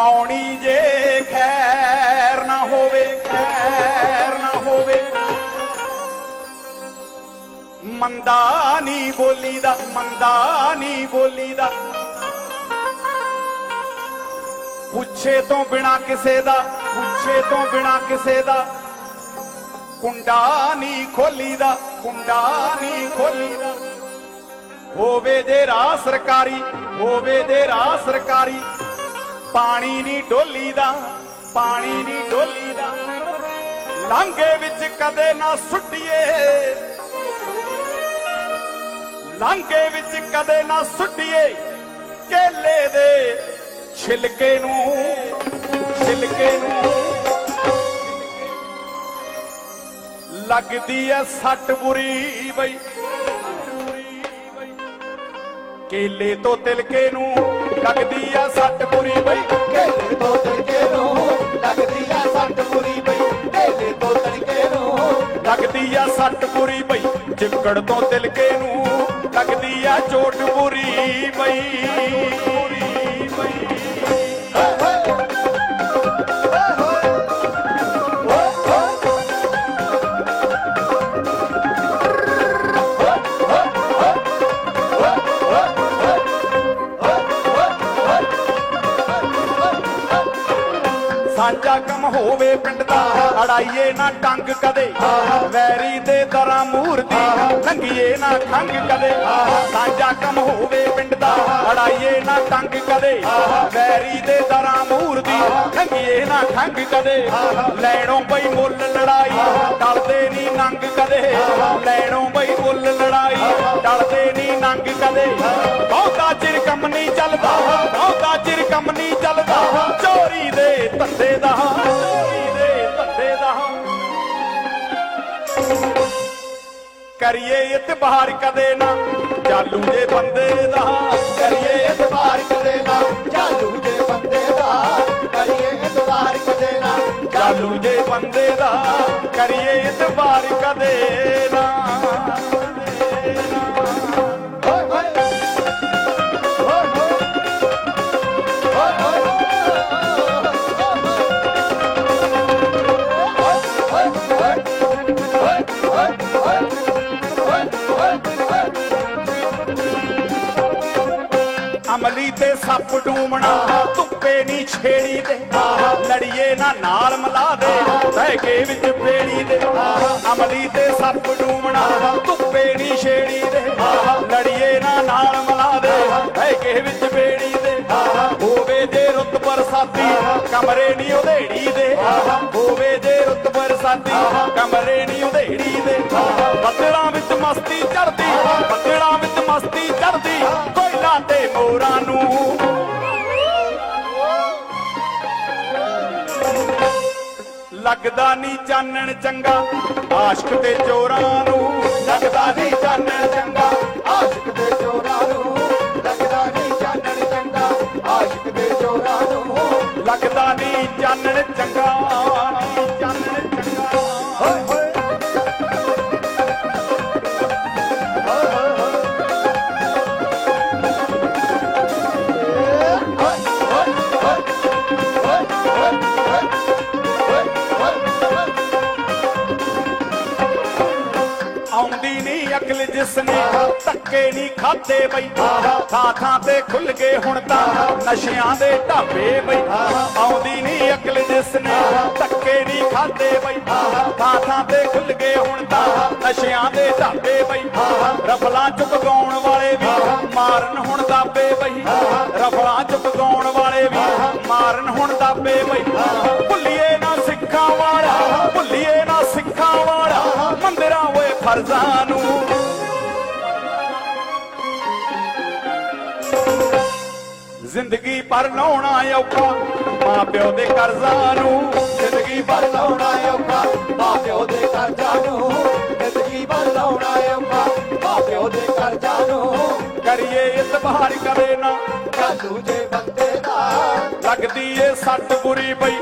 ਪਾਉਣੀ ਜੇ ਖੈਰ ਨਾ ਹੋਵੇ, ਖੈਰ ਨਾ ਹੋਵੇ। ਮੰਦਾ ਨਹੀਂ ਬੋਲੀਦਾ, ਮੰਦਾ ਨਹੀਂ ਬੋਲੀਦਾ। ਪੁੱਛੇ ਤੋਂ ਬਿਨਾ ਕਿਸੇ ਦਾ, ਪੁੱਛੇ ਤੋਂ ਬਿਨਾ ਕਿਸੇ ਦਾ। ਕੁੰਡਾ ਨਹੀਂ ਖੋਲੀਦਾ, ਕੁੰਡਾ ਨਹੀਂ ਖੋਲੀਦਾ। ਹੋਵੇ ਜੇ ਰਾਹ ਸਰਕਾਰੀ, ਹੋਵੇ ਜੇ ਰਾਹ ਸਰਕਾਰੀ। ਪਾਣੀ ਨਹੀਂ ਡੋਲੀਦਾ, ਪਾਣੀ ਨਹੀਂ ਡੋਲੀਦਾ। ਲਾਂਘੇ ਵਿੱਚ ਕਦੇ ਨਾ ਸੁੱਟੀਏ। ਲਾਂਘੇ ਵਿੱਚ ਕਦੇ ਨਾ ਸੁੱਟੀਏ। ਕੇਲੇ ਦੇ ਛਿਲਕੇ ਨੂੰ ਛਿਲਕੇ ਨੂੰ। ਲੱਗਦੀ ਐ ਸੱਟ ਬੁਰੀ ਬਈ। ਕੇਲੇ ਤੋਂ ਤਿਲਕੇ ਨੂੰ ਲੱਗਦੀ ਐ ਸੱਟ ਬੁਰੀ ਬਈ। ਢੇਲੇ ਤੋਂ ਤੜਕੇ ਨੂੰ ਲੱਗਦੀ ਆ ਸੱਟ ਪੂਰੀ ਬਈ। ਢੇਲੇ ਤੋਂ ਤੜਕੇ ਨੂੰ ਲੱਗਦੀ ਐ ਸੱਟ ਬੁਰੀ ਬਈ। ਚਿੱਕੜ ਤੋਂ ਤਿਲਕੇ ਨੂੰ ਲੱਗਦੀ ਐ ਚੋਟ ਬੁਰੀ ਬਈ। ਸਾਂਝਾ ਕੰਮ ਹੋਵੇ ਪਿੰਡ ਦਾ। ਅੜਾਈਏ ਨਾ ਟੰਗ ਕਦੇ। ਵੈਰੀ ਦੇ ਦਰਾਂ ਮੂਰਤੀ। ਲੰਘੀਏ ਨਾ ਖੰਗ ਕਦੇ। ਸਾਂਝਾ ਕੰਮ ਹੋਵੇ ਪਿੰਡ ਦਾ। ਅੜਾਈਏ ਨਾ ਟੰਗ ਕਦੇ। ਵੈਰੀ ਦੇ ਦਰਾਂ ਮੂਰਤੀ। ਲੰਘੀਏ ਨਾ ਖੰਗ ਕਦੇ। ਲੈਣੋਂ ਬਈ ਮੁੱਲ ਲੜਾਈ। ਟਲਦੇ ਨਹੀਂ ਨੰਗ ਕਦੇ। ਲੈਣੋਂ ਬਈ ਮੁੱਲ ਲੜਾਈ। ਟਲਦੇ ਨਹੀਂ ਨੰਗ ਕਦੇ। ਕਰੀਏ ਇਤਬਾਰ ਕਦੇ ਨਾ। ਚਾਲੂ ਜੇ ਬੰਦੇ ਦਾ, ਕਰੀਏ ਇਤਬਾਰ ਕਦੇ ਨਾ। ਚਾਲੂ ਦੇ ਬੰਦੇ ਦਾ, ਕਰੀਏ ਇਤਬਾਰ ਕਦੇ ਨਾ। ਚਾਲੂ ਜੇ ਬੰਦੇ ਦਾ, ਕਰੀਏ ਇਤਬਾਰ ਕਦੇ ਅਮਲੀ ਤੇ ਸੱਪ ਡੂਮਣਾ। ਧੁੱਪੇ ਨਹੀਂ ਛੇੜੀ ਦੇ। ਲੜੀਏ ਨਾ ਨਾਲ ਮਿਲਾ ਦੇ। ਬਹਿ ਕੇ ਵਿੱਚ ਬੇੜੀ ਦੇ। ਅਮਲੀ ਤੇ ਸੱਪ ਡੂਮਣਾ। ਧੁੱਪੇ ਨਹੀਂ ਛੇੜੀ ਦੇ। ਲੜੀਏ ਨਾ ਨਾਲ ਮਿਲਾ ਦੇ। ਬਹਿ ਕੇ ਵਿੱਚ ਬੇੜੀ ਦੇ। ਹੋਵੇ ਜੇ ਰੁੱਤ ਬਰਸਾਤੀ, ਕਮਰੇ ਨਹੀਂ ਉਧੇੜੀ ਦੇ। ਹੋਵੇ ਜੇ ਰੁੱਤ ਬਰਸਾਤੀ, ਕਮਰੇ ਨਹੀਂ ਉਧੇੜੀ ਦੇ। ਬੱਦਲਾਂ ਵਿੱਚ ਮਸਤੀ ਚੜਦੀ ਬੱਦਲਾਂ ਵਿੱਚ ਮਸਤੀ ਚੜਦੀ ਤੇ ਮੋਰਾਂ ਨੂੰ। ਲੱਗਦਾ ਨਹੀਂ ਚਾਨਣ ਚੰਗਾ ਆਸ਼ਕ ਤੇ ਚੋਰਾਂ ਨੂੰ। ਲੱਗਦਾ ਨਹੀਂ ਚਾਨਣ ਚੰਗਾ ਆਸ਼ਿਕ ਦੇ ਅਕਲ ਜਿਸ ਨੇ ਧੱਕੇ ਨਹੀਂ ਖਾਦੇ ਬਈ। ਥਾਂ ਥਾਂ ਤੇ ਖੁੱਲ ਗਏ ਹੁਣ ਤਾਂ ਨਸ਼ਿਆਂ ਦੇ ਢਾਬੇ ਬਈ। ਆਉਂਦੀ ਨਹੀਂ ਅਕਲ ਜਿਸ ਨੇ ਧੱਕੇ ਨਹੀਂ ਖਾਦੇ ਬਈ। ਥਾਂ ਥਾਂ ਤੇ ਖੁੱਲ ਗਏ ਹੁਣ ਤਾਂ ਨਸ਼ਿਆਂ ਦੇ ਢਾਬੇ ਬਈ। ਰਫਲਾਂ ਚੁੱਕ ਗਾਉਣ ਵਾਲੇ ਵੀ ਮਾਰਨ ਹੁਣ ਦਾਬੇ ਬਈ। ਰਫਲਾਂ ਚੁੱਕ ਗਾਉਣ ਵਾਲੇ ਵੀ ਮਾਰਨ ਹੁਣ ਦਾਬੇ ਬਈ। ਭੁੱਲੀਏ ਨਾ ਸਿੱਖਾਂ ਵਾਲਾ ਭੁੱਲੀਏ ਨਾ ਸਿੱਖਾਂ ਵਾਲਾ। ਮੰਦਿਰਾਂ ਓਏ ਫਰਜ਼ਾਂ ਨੂੰ ਜ਼ਿੰਦਗੀ ਭਰ ਲਾਉਣਾ ਔਖਾ ਮਾਂ ਪਿਓ ਦੇ ਕਰਜ਼ਾਂ ਨੂੰ ਜ਼ਿੰਦਗੀ ਭਰ ਲਾਉਣਾ ਔਖਾ ਮਾਂ ਪਿਓ ਦੇ ਕਰਜ਼ਾ ਨੂੰ ਜ਼ਿੰਦਗੀ ਭਰ ਲਾਉਣਾ ਔਖਾ ਮਾਂ ਪਿਓ ਦੇ ਕਰਜ਼ਾ ਨੂੰ ਕਰੀਏ ਇਤਬਾਰ ਕਰੇ ਨਾ ਚਾਲੂ ਜੇ ਬੰਦੇ ਦਾ। ਲੱਗਦੀ ਏ ਸੱਟ ਬੁਰੀ ਪਈ